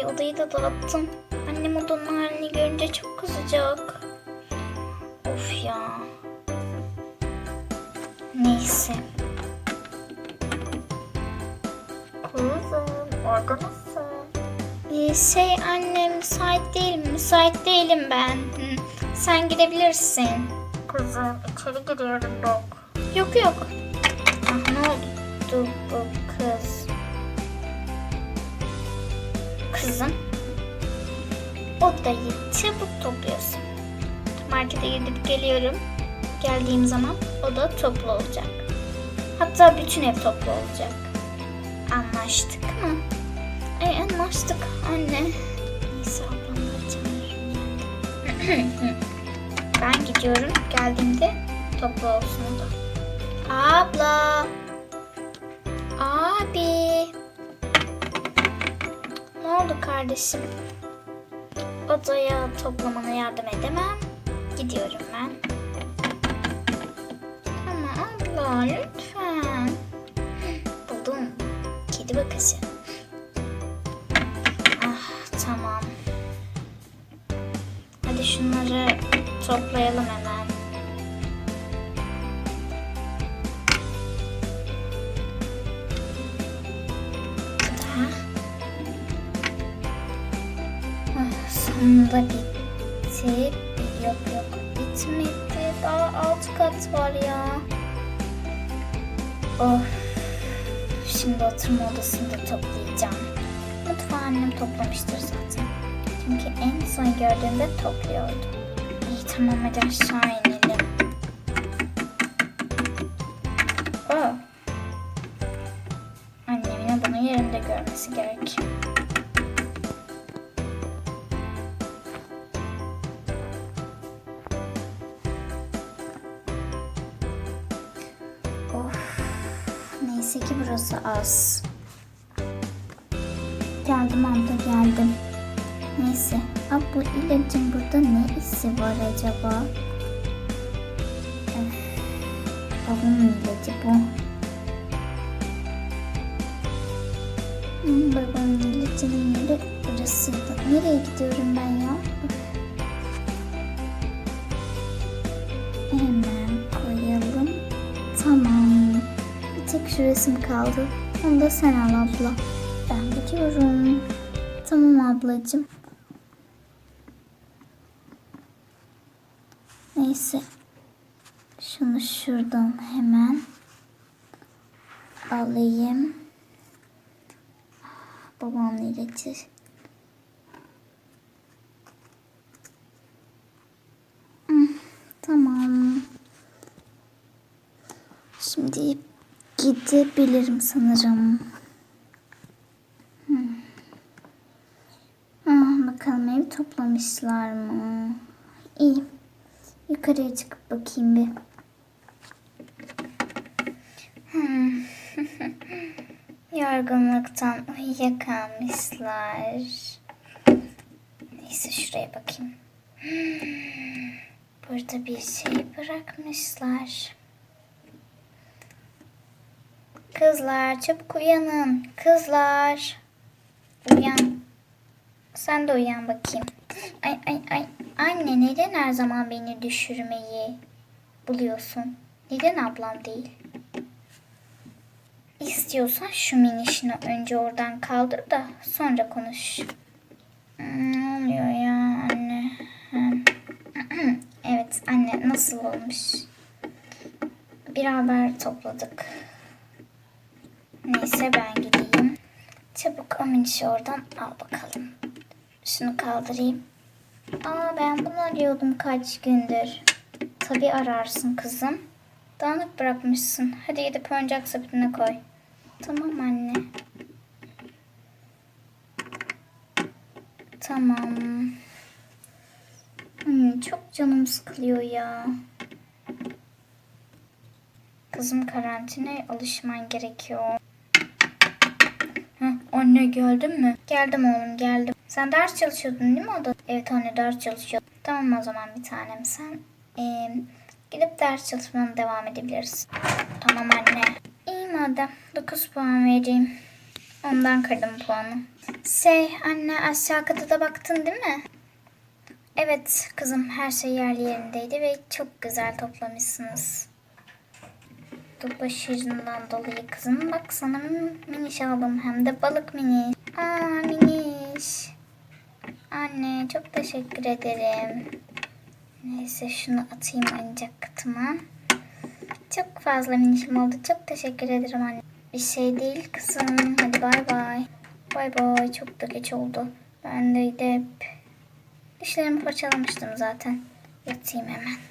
Ay odayı da dağıttım. Annem odanın halini görünce çok kızacak. Of ya. Neyse. Kızım orada mısın? Ee, şey annem müsait değilim. Müsait değilim ben. Hı, Sen gidebilirsin. Kızım içeri giriyorum bak. Yok yok. Ah, ne oldu bu kız? Kızım. Odayı çabuk topluyorsun. Markete gidip geliyorum. Geldiğim zaman oda toplu olacak. Hatta bütün ev toplu olacak. Anlaştık mı? Ay anlaştık anne. Neyse ben gidiyorum. Geldiğimde toplu olsun oda. Abla. Abi. Oldu kardeşim? Odaya toplamana yardım edemem. Gidiyorum ben. Ama abla lütfen. Buldum. Kedi bakıcı. Ah tamam. Hadi şunları toplayalım hemen. Sonunda bitti. Yok yok bitmedi. Daha alt kat var ya. Of. Şimdi oturma odasını da toplayacağım. Mutfağı annem toplamıştır zaten. Çünkü en son gördüğümde topluyordu. İyi tamam hadi aşağı inelim. Oh. Annemin bunu yerinde görmesi gerek. Neyse ki burası az. Geldim abla geldim. Neyse. Ab bu ilacın burada ne işi var acaba? Öf. Babamın ilacı bu. Babamın ilacının yeri burasıydı. Nereye gidiyorum ben ya? Öf. Tek şu resim kaldı. Onu da sen al abla. Ben gidiyorum. Tamam ablacığım. Neyse. Şunu şuradan hemen alayım. Babamın ilacı. Hmm, Tamam. Şimdi gidebilirim sanırım. Hmm. Ah, bakalım evi toplamışlar mı? İyi. Yukarıya çıkıp bakayım bir. Hmm. Yorgunluktan uyuyakalmışlar. Neyse şuraya bakayım. Hmm. Burada bir şey bırakmışlar. Kızlar çabuk uyanın. Kızlar. Uyan. Sen de uyan bakayım. Ay ay ay. Anne neden her zaman beni düşürmeyi buluyorsun? Neden ablam değil? İstiyorsan şu minişini önce oradan kaldır da sonra konuş. Hmm, Ne oluyor ya anne? Hmm. evet anne nasıl olmuş? Bir haber topladık. Neyse ben gideyim. Çabuk o minişi oradan al bakalım. Şunu kaldırayım. Aa ben bunu arıyordum kaç gündür. Tabii ararsın kızım. Dağınık bırakmışsın. Hadi gidip oyuncak sepetine koy. Tamam anne. Tamam. Hmm, çok canım sıkılıyor ya. Kızım karantinaya alışman gerekiyor. Anne geldin mi? Geldim oğlum geldim. Sen ders çalışıyordun değil mi oda? Evet anne ders çalışıyordum. Tamam o zaman bir tanem sen eee, gidip ders çalışmana devam edebilirsin. Tamam anne. İyi madem 9 puan vereyim. Ondan kırdım puanı. Şey anne aşağı da baktın değil mi? Evet kızım her şey yerli yerindeydi ve çok güzel toplamışsınız. Dur başarından dolayı kızım. Bak sana miniş aldım hem de balık miniş. Aa miniş. Anne çok teşekkür ederim. Neyse şunu atayım oyuncak kutıma. Çok fazla minişim oldu. Çok teşekkür ederim anne. Bir şey değil kızım. Hadi bay bay. Bay bay. Çok da geç oldu. Ben de gidip dişlerimi fırçalamıştım zaten. Yatayım hemen.